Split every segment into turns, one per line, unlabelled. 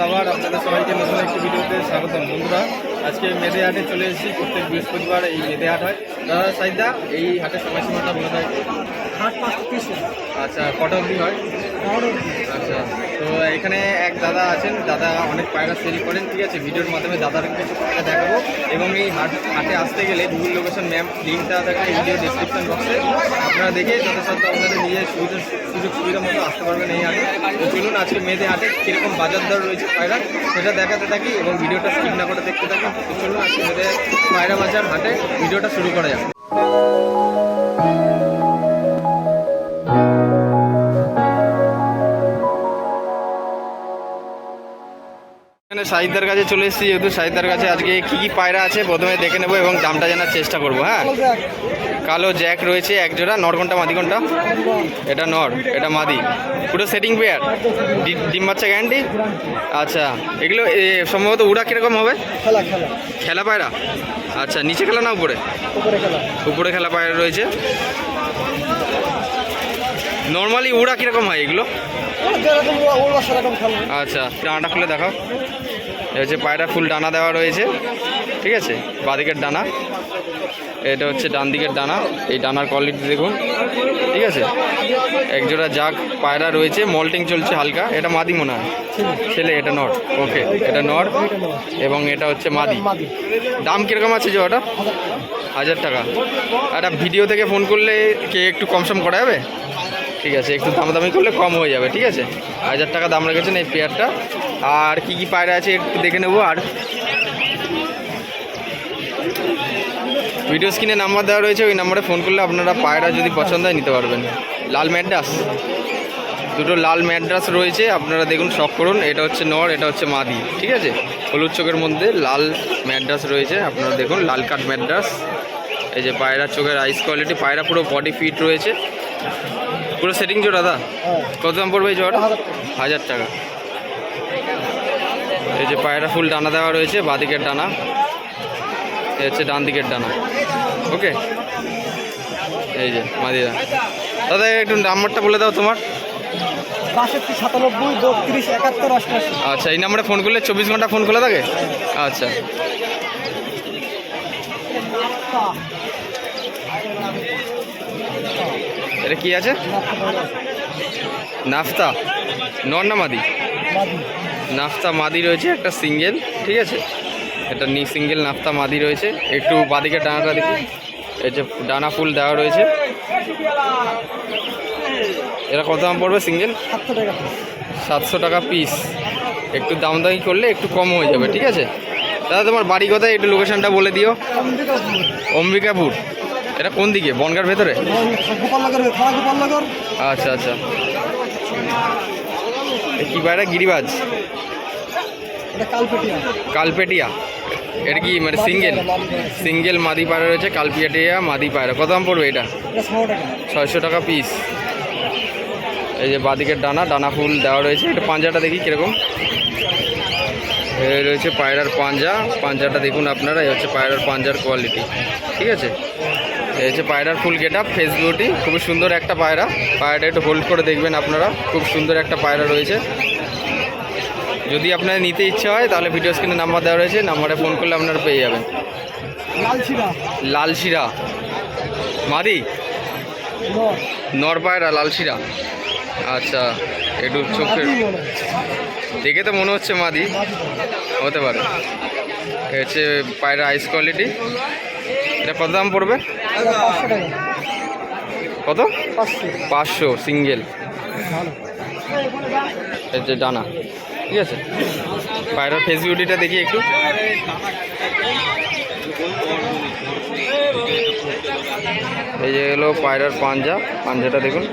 লাভার আপনাদের সবাইকে নতুন একটি ভিডিওতে স্বাগতম বন্ধুরা। আজকে মেদে হাটে চলে এসেছি প্রত্যেক বৃহস্পতিবার এই মেদে হাট হয়। দাদা সাইদা এই হাটের সময়সীমাটা বলে দেয়
হাট পাঁচটা
আচ্ছা কটা অবধি হয়? আচ্ছা তো এখানে এক দাদা আছেন, দাদা অনেক পায়রা সেল করেন, ঠিক আছে? ভিডিওর মাধ্যমে দাদার কিছু পায়রা দেখাবো। এবং এই হাট হাটে আসতে গেলে গুগল লোকেশন ম্যাপ লিঙ্কটা থাকবে ভিডিও ডিসক্রিপশন বক্সে আপনারা দেখে যথাসাধ্য আপনাদের নিজের সুবিধা সুযোগ সুবিধা মতো আসতে পারবেন এই হাটে। তো চলুন আজকে মেয়েদের হাটে কীরকম বাজার দর রয়েছে পায়রা, সেটা দেখাতে থাকি এবং ভিডিওটা স্কিপ না করে দেখতে থাকি। তো চলুন আজকে মেয়েদের পায়রা বাজার হাটে ভিডিওটা শুরু করা যাক। এখানে সাহিদার কাছে চলে এসেছি যেহেতু সাহিদার কাছে আজকে কি কি পায়রা আছে প্রথমে দেখে নেব এবং দামটা জানার চেষ্টা করব হ্যাঁ? কালো জ্যাক। রয়েছে এক জোড়া। নর কোনটা মাদি কোনটা? এটা নর এটা মাদি। পুরো সেটিং পেয়ার ডিম বাচ্চা গ্যারান্টি আচ্ছা এগুলো সম্ভবত উড়া কীরকম হবে?
খেলা
পায়রা? আচ্ছা নিচে খেলা না উপরে?
উপরে খেলা
পায়রা রয়েছে। নর্মালি উড়া কীরকম হয় এগুলো? আচ্ছা ডানাটা খুলে দেখাও। এ হচ্ছে পায়রা ফুল ডানা দেওয়া রয়েছে ঠিক আছে? বাদিকের ডানা। এটা হচ্ছে ডান দিকের ডানা এই ডানার কোয়ালিটি দেখুন ঠিক আছে? একজোড়া জাগ পায়রা রয়েছে মল্টিং চলছে হালকা। এটা মাদি মনে হয় ছেলে এটা নট ওকে এটা নট এবং এটা হচ্ছে মাদি। দাম কীরকম আছে জোড়াটা? হাজার টাকা। একটা ভিডিও থেকে ফোন করলে কে একটু কম সম করা যাবে ঠিক আছে, একটু দামাদামি করলে কম হয়ে যাবে, ঠিক আছে? হাজার টাকা দাম রেখেছেন এই পেয়ারটা আর কি কি পায়রা আছে একটু দেখে নেব, আর ভিডিও স্ক্রিনে নাম্বার দেওয়া রয়েছে, ওই নাম্বারে ফোন করলে আপনারা পায়রা যদি পছন্দ হয় নিতে পারবেন। লাল ম্যাড্রাস। দুটো লাল ম্যাড্রাস রয়েছে, আপনারা দেখুন শখ করুন, এটা হচ্ছে নর, এটা হচ্ছে মাদি, ঠিক আছে? হলুদ চোখের মধ্যে লাল ম্যাড্রাস রয়েছে, আপনারা দেখুন, লাল কাঠ ম্যাড্রাস। এই যে পায়রা চোখের আইস কোয়ালিটি পায়রা পুরো বডি ফিট রয়েছে। পুরো সেটিং জোড়া দা?
হ্যাঁ।
কত দাম পড়বে এই জোড়াটা?
হাজার টাকা।
এই যে পায়রা ফুল ডানা দেওয়া রয়েছে বাদিকের ডানা। এই হচ্ছে ডান দিকের ডানা। ওকে? এই যে মাদিরা দাদা একটু নাম্বারটা বলে দাও তোমার।
বাষট্টি সাতানব্বই বত্রিশ একাত্তর অষ্টআশি।
আচ্ছা এই নাম্বারে ফোন করলে চব্বিশ ঘণ্টা ফোন খোলা থাকে? আচ্ছা। এটা কি আছে? নাফতা। নর না মাদি? নাফতা মাদি রয়েছে একটা সিঙ্গেল, ঠিক আছে? এটা নি সিঙ্গেল নাফতা মাদি রয়েছে। একটু বাদিকে ডানাটা দেখি। এই যে ডানা ফুল দেওয়া রয়েছে। এরা কত দাম পড়বে সিঙ্গেল?
সাতশো টাকা
পিস একটু দাম দামি করলে একটু কম হয়ে যাবে, ঠিক আছে? দাদা, তোমার বাড়ি কোথায়? একটু লোকেশনটা বলে দিও। অম্বিকাপুর। এটা কোন দিকে? বনগার ভেতরে? আচ্ছা আচ্ছা। কি বাইরে গিরিবাজ?
কালপেটিয়া।
এটা কি মানে সিঙ্গেল? সিঙ্গেল মাদি পায়রা রয়েছে কালপিয়াটিয়া মাদি পায়রা কত দাম পড়বে এটা? ছয়শো টাকা পিস এই যে বাদিকের ডানা ডানা ফুল দেওয়া রয়েছে। এটা পাঞ্জাটা দেখি কীরকম। এই রয়েছে পায়রার পাঞ্জা। পাঞ্জাটা দেখুন আপনারা এই হচ্ছে পায়রার পাঞ্জার কোয়ালিটি ঠিক আছে? এই হচ্ছে পায়রার full get up face beauty খুবই সুন্দর একটা পায়রা। পায়রাটা একটু হোল্ড করে দেখবেন আপনারা খুব সুন্দর একটা পায়রা রয়েছে। যদি আপনার নিতে ইচ্ছা হয় তাহলে ভিডিও স্ক্রিনে নাম্বার দেওয়া রয়েছে নাম্বারে ফোন করলে আপনারা পেয়ে যাবেন।
লালচিরা
লালশিরা। মাদি?
নর
নর পায়রা লালশিরা। আচ্ছা একটু চোখের। দেখে তো মনে হচ্ছে মাদি। হতে পারে। হচ্ছে পায়রা আইস কোয়ালিটি এটা কত দাম পড়বে? কত?
পাঁচশো,
সিঙ্গেল। যে ডানা। ঠিক আছে? পায়রার ফেস বিউটিটা দেখি একটু। এই যে হলো পায়রার পাঞ্জা। পাঞ্জাটা দেখুন।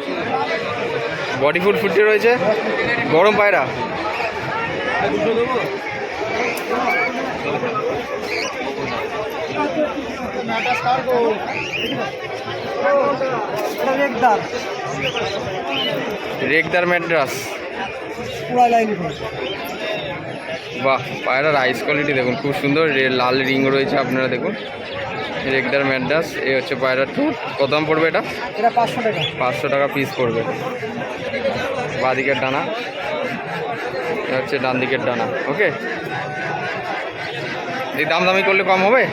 বডি ফুড ফুটে রয়েছে? গরম পায়রা?
রেগদার
ম্যাড্রাস। বাহ, পায়রার আইস কোয়ালিটি দেখুন, খুব সুন্দর লাল রিং রয়েছে আপনারা দেখুন। রেগদার ম্যাড্রাস, এই হচ্ছে পায়রার ঠোঁট। কত দাম পড়বে এটা?
এটা পাঁচশো টাকা
পাঁচশো টাকা পিস পড়বে বাদিকের ডানা। এ হচ্ছে ডান দিকের ডানা ওকে এই দাম দামি করলে কম হবে?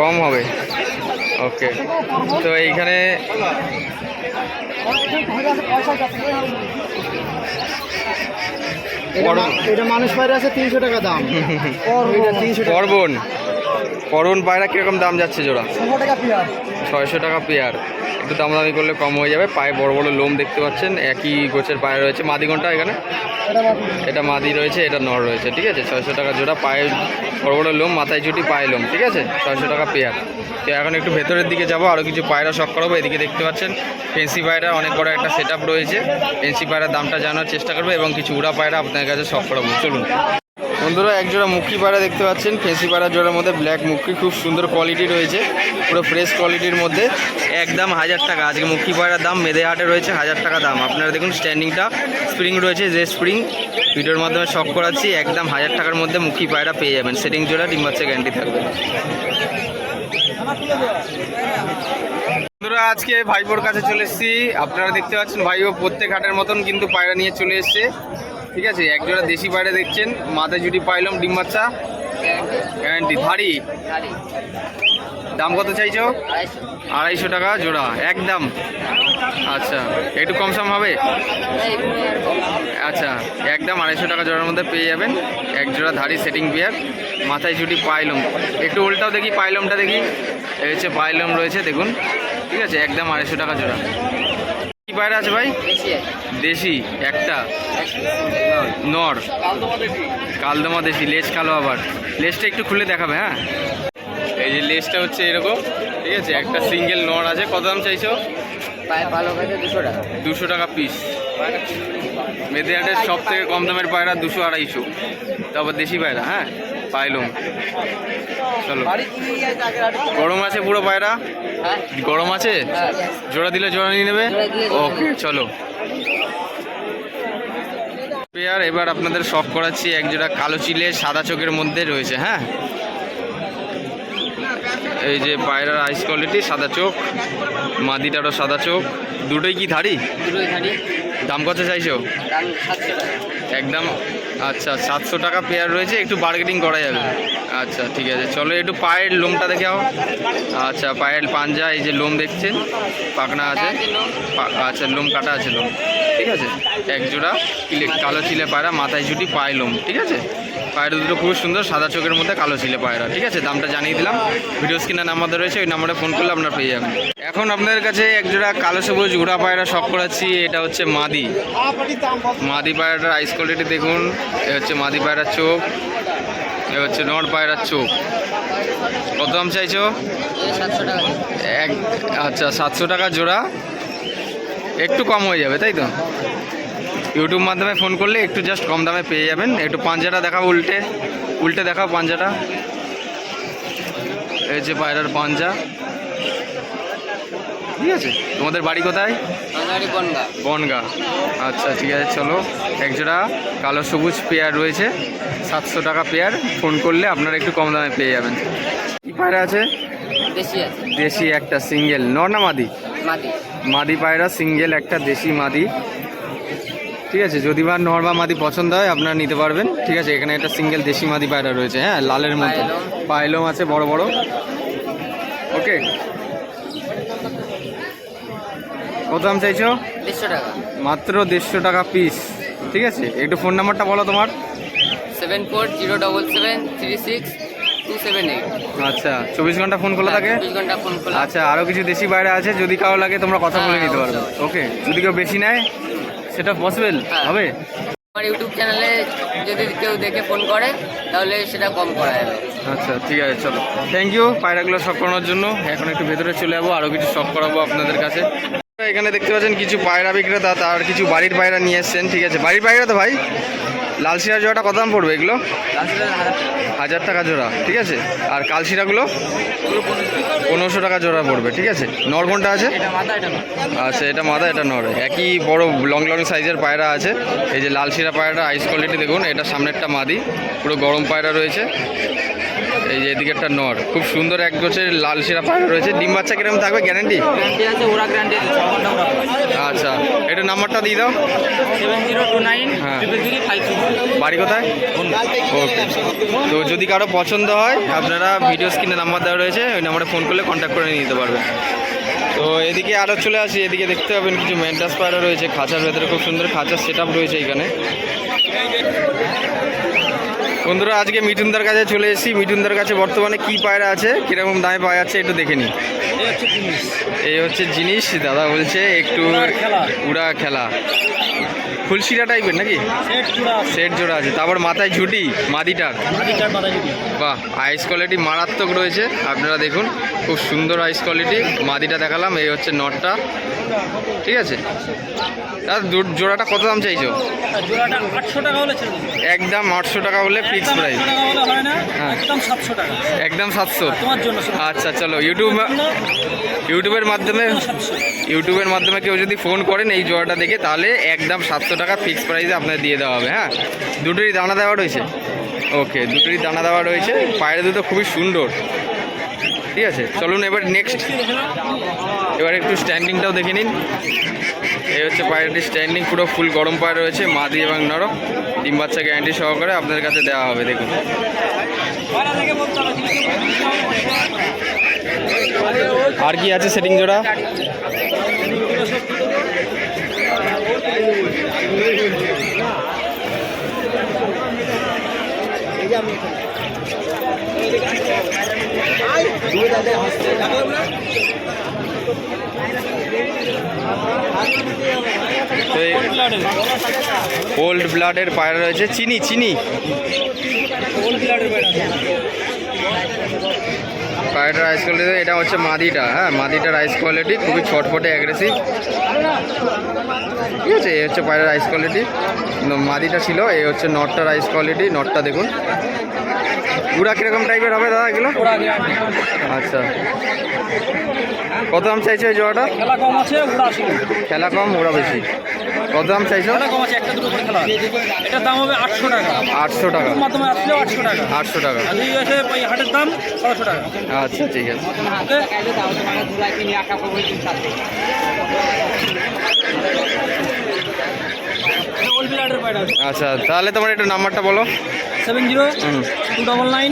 কম হবে।
ওকে। তো এইখানে
এটা মানুষ বাইরে আছে তিনশো টাকা দাম।
করবন করবন পায়রা কীরকম দাম যাচ্ছে জোড়া?
পেয়ার।
ছয়শো টাকা পেয়ার। একটু দামাদামি করলে কম হয়ে যাবে। পায়ে বড় বড় লোম দেখতে পাচ্ছেন একই গোছের পায়ে রয়েছে। মাদি ঘণ্টা এখানে?
এটা
মাদি। রয়েছে এটা নর রয়েছে ঠিক আছে? ছয়শো টাকা জোড়া পায়ে বড় বড় লোম মাথায় চুটি পায়ে লোম ঠিক আছে? ছয়শো টাকা পেয়ার। তো এখন একটু ভেতরের দিকে যাব আরও কিছু পায়রা শখ করাবো। এদিকে দেখতে পাচ্ছেন ফেন্সি পায়রা অনেক বড় একটা সেট রয়েছে। ফেন্সি পায়রার দামটা জানার চেষ্টা করব এবং কিছু উড়া পায়রা আপনার কাছে শখ করাবো। চলুন। বন্ধুরা, এক জোড়া মুখি পায়রা দেখতে পাচ্ছেন। ফেন্সি পায়রা জোড়ার মধ্যে ব্ল্যাক মুখি খুব সুন্দর কোয়ালিটি রয়েছে। পুরো ফ্রেশ কোয়ালিটির মধ্যে। একদম হাজার টাকা। আজকে মুখি পায়রার দাম মেদে হাটে রয়েছে হাজার টাকা দাম। আপনারা দেখুন স্ট্যান্ডিংটা স্প্রিং রয়েছে, যে স্প্রিং ভিডিওর মাধ্যমে শখ করাচ্ছি, একদম হাজার টাকার মধ্যে মুখি পায়রা পেয়ে যাবেন। সেটিং জোড়া, ডিম বাচ্চা গ্যারান্টি থাকবে। বন্ধুরা, আজকে ভাইবোর কাছে চলে এসেছি। আপনারা দেখতে পাচ্ছেন ভাইবো প্রত্যেক হাটের মতন কিন্তু পায়রা নিয়ে চলে এসেছে। ঠিক আছে এক জোড়া দেশি পায়রা দেখছেন, মাথায় জুটি পাইলাম, ডিম বাচ্চা গ্যারান্টি ধাড়ি। দাম কত চাইছো? আড়াইশো টাকা জোড়া, একদম। আচ্ছা একটু কম সম হবে? আচ্ছা একদম আড়াইশো টাকা জোড়ার মধ্যে পেয়ে যাবেন। এক জোড়া ধাড়ি সেটিং বিয়ার, মাথায় জুটি পাইলম। একটু উল্টাও দেখি, পাইলমটা দেখি। এই হচ্ছে পাইলম রয়েছে, দেখুন। ঠিক আছে, একদম আড়াইশো টাকা জোড়া। কি পায়রা আছে ভাই? দেশি একটা। নর। কালদমা দেশি লেজ কালো আবার। লেজটা একটু খুলে দেখাবে হ্যাঁ? এই যে লেজটা হচ্ছে এরকম ঠিক আছে? একটা সিঙ্গেল নর আছে। কত দাম চাইছো?
দুশো টাকা।
পিস মেদিহাটের সব থেকে কম দামের পায়রা দুশো আড়াইশো। তারপর দেশি পায়রা হ্যাঁ? পাইলুম। চলো। গরম আছে পুরো পায়রা?
হ্যাঁ।
গরম আছে?
হ্যাঁ।
জোড়া দিলে জোড়া নিয়ে নেবে? ওকে চলো। পেয়ার এবার আপনাদের শখ করাচ্ছি এক জোড়া কালো চিলে সাদা চোখের মধ্যে রয়েছে হ্যাঁ? এই যে পায়রার আইস কোয়ালিটি সাদা চোখ মাদিটারও সাদা চোখ। দুটোই কি ধাড়ি দাম কত চাইছো? একদম আচ্ছা সাতশো টাকা পেয়ার রয়েছে, একটু বার্গেনিং করা যাবে। আচ্ছা ঠিক আছে, চলো একটু পায়ের লোমটা দেখে আও আচ্ছা পায়ের পাঞ্জা, এই যে লোম দেখছেন পাকনা আছে। আচ্ছা লোম কাটা আছে লোম। ঠিক আছে, এক জোড়া কালো চিলে পায়রা, মাথায় ছুটি পায়ে লোম, ঠিক আছে? পায়ের দুটো খুব সুন্দর, সাদা চোখের মধ্যে কালো চিলে পায়রা, ঠিক আছে? দামটা জানিয়ে দিলাম। ভিডিও স্ক্রিনের নাম্বার রয়েছে, ওই নাম্বারে ফোন করলে আপনার পেয়ে যাবেন। এখন আপনাদের কাছে এক জোড়া কালো সবুজ উড়া পায়রা শখ করাচ্ছি, এটা হচ্ছে মাদি। মাদি পায়রাটার আইস কোয়ালিটি দেখুন, এ হচ্ছে মাদি পায়রার চোখ, এ হচ্ছে নর পায়রার চোখ। কত দাম চাইছো? এক আচ্ছা সাতশো টাকা জোড়া। একটু কম হয়ে যাবে, তাই তো? ইউটিউব মাধ্যমে ফোন করলে একটু জাস্ট কম দামে পেয়ে যাবেন। একটু পাঞ্জাটা দেখাও উল্টে। উল্টে দেখাও পাঞ্জাটা। এই যে পায়রার পাঞ্জা। ঠিক আছে? তোমাদের বাড়ি কোথায়?
বনগা।
আচ্ছা ঠিক আছে চলো। একজোড়া কালো সবুজ পেয়ার রয়েছে। সাতশো টাকা পেয়ার ফোন করলে আপনারা একটু কম দামে পেয়ে যাবেন। কি পায়রা আছে? দেশি একটা সিঙ্গেল নর না মাদি? মাদি। পায়রা সিঙ্গেল একটা দেশি মাদি। ঠিক আছে যদি বা নর বা মাদি পছন্দ হয় আপনারা নিতে পারবেন। ঠিক আছে এখানে একটা সিঙ্গেল দেশি মাদি পায়রা রয়েছে হ্যাঁ লালের
পায়লম।
পাইলম আছে বড় বড়। ওকে। কত দাম চাইছো?
দেড়শো টাকা।
মাত্র দেড়শো টাকা পিস ঠিক আছে একটু ফোন নাম্বারটা বলো তোমার।
Seven four zero double seven three six two seven eight.
আচ্ছা চব্বিশ ঘণ্টা ফোন খোলা থাকে?
চব্বিশ ঘণ্টা ফোন খোলা।
আচ্ছা আরও কিছু দেশি বাইরে আছে যদি কারও লাগে তোমরা কথা বলে
হ্যাঁ,
নিতে পারবে। ওকে যদি কেউ বেশি নেয়? সেটা পসিবল
হ্যাঁ।
হবে?
আমার ইউটিউব চ্যানেলে যদি কেউ দেখে ফোন করে তাহলে সেটা কম করা যাবে।
আচ্ছা ঠিক আছে চলো। থ্যাংক ইউ পায়রাগুলো শখ করানোর জন্য। এখন একটু ভেতরে চলে যাব আরও কিছু শখ করাবো আপনাদের কাছে। এখানে দেখতে পাচ্ছেন কিছু পায়রা বিক্রেতা তার কিছু বাড়ির পায়রা নিয়ে এসছেন ঠিক আছে। বাড়ির পায়রা তো ভাই লাল শিরা জোড়াটা কত দাম পড়বে এগুলো? হাজার টাকা জোড়া ঠিক আছে? আর কালশিরাগুলো পনেরোশো টাকা জোড়া পড়বে ঠিক আছে? নর কোনটা আছে? আচ্ছা এটা মাদা এটা নর। একই বড় লং লং সাইজের পায়রা আছে। এই যে লাল শিরা পায়রাটা আইস কোয়ালিটি দেখুন এটা সামনেরটা মাদি পুরো গরম পায়রা রয়েছে। এই যে এদিকে একটা নর। খুব সুন্দর এক গোছের লাল শিরা পায়রা রয়েছে। ডিম বাচ্চা কীরকম থাকবে? গ্যারান্টি আচ্ছা এটা নাম্বারটা দিয়ে দাও। হ্যাঁ। বাড়ি কোথায়? ওকে তো যদি কারও পছন্দ হয় আপনারা ভিডিও স্ক্রিনে নাম্বার দেওয়া রয়েছে ওই নাম্বারে ফোন করলে কন্ট্যাক্ট করে নিতে পারবেন তো এদিকে আরও চলে আসি এদিকে দেখতে পাবেন কিছু মেন্টাস পায়রা রয়েছে খাঁচার ভেতরে খুব সুন্দর খাঁচার সেট রয়েছে এখানে। বন্ধুরা আজকে মিঠুনদার কাছে চলে এসেছি। মিঠুনদার কাছে বর্তমানে কি পায়রা আছে কীরকম দামে পাওয়া যাচ্ছে একটু দেখে নিই। এই হচ্ছে জিনিস। দাদা বলছে একটু উড়া খেলা। ফুলশিরা টাইপের নাকি? সেট জোড়া আছে। তারপর মাথায় ঝুটি মাদিটার? বাহ আইস কোয়ালিটি মারাত্মক রয়েছে। আপনারা দেখুন খুব সুন্দর আইস কোয়ালিটি মাদিটা দেখালাম এই হচ্ছে নটটা ঠিক আছে? দাদা জোড়াটা কত দাম চাইছো? একদম আটশো টাকা হলে ফিক্স প্রাইস
হলে হয়
হ্যাঁ।
একদম সাতশো
একদম। আচ্ছা চলো ইউটিউব ইউটিউবের মাধ্যমে ইউটিউবের মাধ্যমে কেউ যদি ফোন করেন এই জোড়াটা দেখে তাহলে একদম সাতশো টাকা ফিক্স প্রাইসে আপনার দিয়ে দেওয়া হবে হ্যাঁ? দুটোরই দানা দেওয়া রয়েছে। ওকে দুটোরই দানা দেওয়া রয়েছে। পায়রা দুটো খুবই সুন্দর। ঠিক আছে, চলুন এবার নেক্সট এবার একটু স্ট্যান্ডিংটাও দেখে নিন। এই হচ্ছে পায়রাটির স্ট্যান্ডিং পুরো ফুল গরম পায়ে রয়েছে, মাদি এবং নরম। ডিম বাচ্চা গ্যারান্টি সহকারে আপনাদের কাছে দেওয়া হবে, দেখুন। আর কি আছে সেটিং জোড়া? ওল্ড ব্লাডের পায়রা রয়েছে। চিনি চিনি। পায়রাটার রাইস কোয়ালিটি এটা হচ্ছে মাদিটা। হ্যাঁ মাদিটা রাইস কোয়ালিটি খুবই ছটফটে অ্যাগ্রেসিভ ঠিক আছে এই হচ্ছে পায়রার রাইস কোয়ালিটি মাদিটা ছিল এই হচ্ছে নটটা রাইস কোয়ালিটি নটটা দেখুন। পুরা কীরকম টাইপের হবে দাদা এগুলো? আচ্ছা। কত দাম চাইছে জোয়াটা জোড়াটা?
খেলা কম আছে
খেলা কম ওরা বেশি। কত দাম চাইছো?
একটা দুটো করে খেলা এটার দাম হবে আটশো টাকা।
আটশো টাকা।
মাধ্যমে আসলেও আটশো টাকা।
আটশো টাকা।
ঠিক আছে ওই হাটের দাম ছশো টাকা।
আচ্ছা ঠিক আছে।
ওকে
আচ্ছা তাহলে তোমার একটু নাম্বারটা বলো।
Seven zero two double nine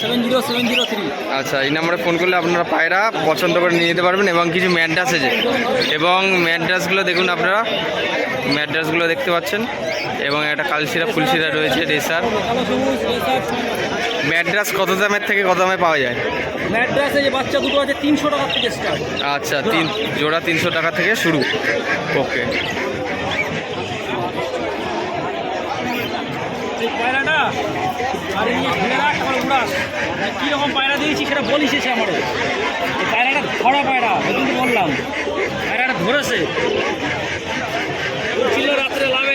seven zero seven zero three.
আচ্ছা এই নাম্বারে ফোন করলে আপনারা পায়রা পছন্দ করে নিয়ে যেতে পারবেন এবং কিছু ম্যাড্রাস আছে এবং ম্যাড্রাসগুলো দেখুন আপনারা ম্যাড্রাসগুলো দেখতে পাচ্ছেন এবং একটা কালশিরা ফুলশিরা রয়েছে রেসার। ম্যাড্রাস কত দামের থেকে কত দামে পাওয়া যায়?
ম্যাড্রাসে যে বাচ্চা দুটো আছে তিনশো টাকার থেকে স্টার্ট
আচ্ছা তিন জোড়া তিনশো টাকা থেকে শুরু। ওকে
এই পায়রাটা আর এই ঘুরে আমার উড়াস। কীরকম পায়রা দিয়েছি সেটা বলিস এসে আমারও এই পায়রাটা ধরা পায়রা, ওই বললাম। পায়রাটা ধরেছে। ছিল রাত্রে লাল